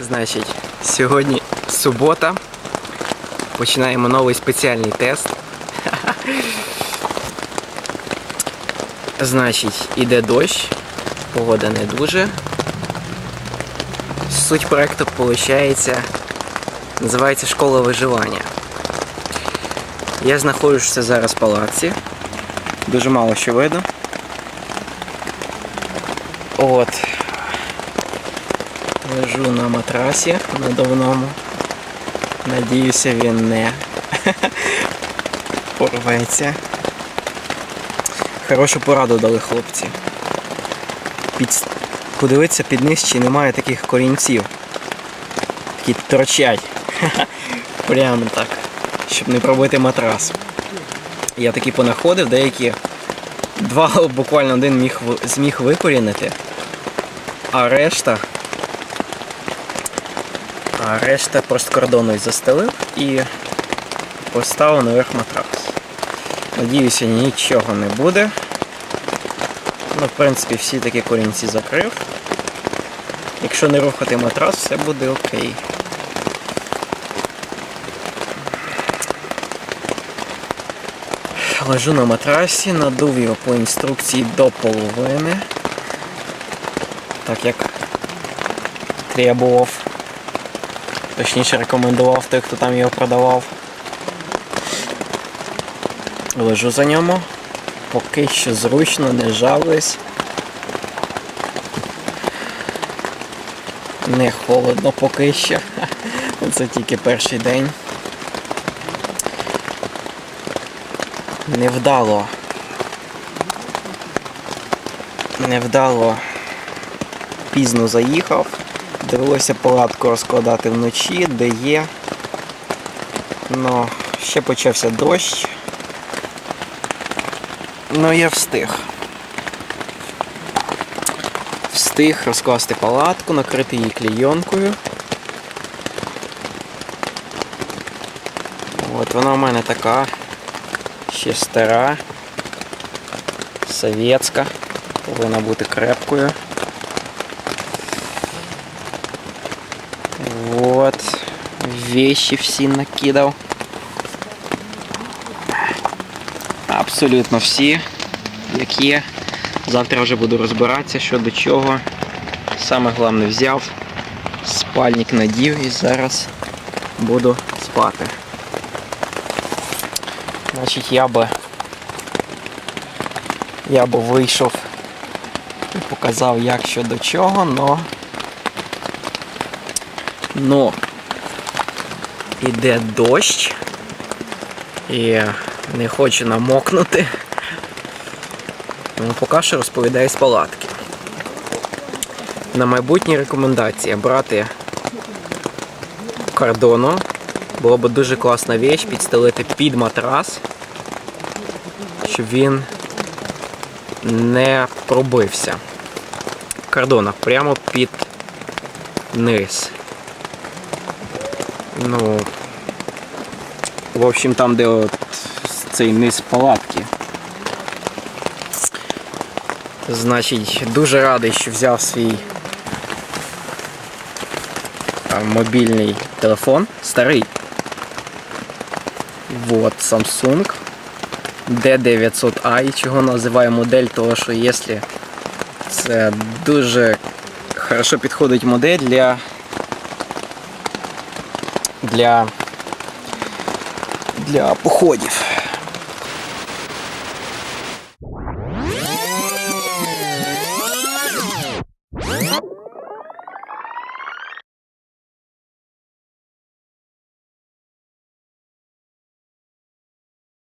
Значить, сьогодні субота. Починаємо новий спеціальний тест. Значить, іде дощ, погода не дуже. Суть проекту виходить, називається Школа виживання. Я знаходжуся зараз в палаці. Дуже мало що видно. От. Лежу на матрасі надувному. Надіюся, він не порветься. Хорошу пораду дали хлопці. Під... Подивитися під низ, чи немає таких корінців. Які торчать. Прямо так. Щоб не пробити матрас. Я такі понаходив, деякі два буквально один міг, зміг викорінити, а решта. А решта просто кордоною застелив і поставив наверх матрас. Надіюся, нічого не буде. Ну, в принципі, всі такі корінці закрив. Якщо не рухати матрас, все буде окей. Лежу на матрасі, надув його по інструкції до половини. Так як требував. Точніше рекомендував той, хто там його продавав. Лежу за ньому. Поки що зручно, не жалуюсь. Не холодно поки що. Це тільки перший день. Невдало. Невдало пізно заїхав. Довелося палатку розкладати вночі, де є. Ну, ще почався дощ. Ну я встиг. Встиг розкласти палатку, накрити її клійонкою. От вона у мене така ще стара, совєтська, повинна бути крепкою. Вот. Вещи всі накидав. Абсолютно всі, як є. Завтра вже буду розбиратися, що до чого. Саме головне взяв, спальник надів і зараз буду спати. Значить, я би я би вийшов і показав, як що до чого, но но іде дощ і не хочу намокнути. Тому поки що розповідаю з палатки. На майбутні рекомендації брати кордону. Було б дуже класна віч підстелити під матрас, щоб він не пробився. Кордона прямо під низ. Ну, в общем, там, де от цей низ палатки. Значить, дуже радий, що взяв свій мобільний телефон. Старий. Вот Samsung D900i, чого називаю модель, того що якщо це дуже хорошо підходить модель для для для походів.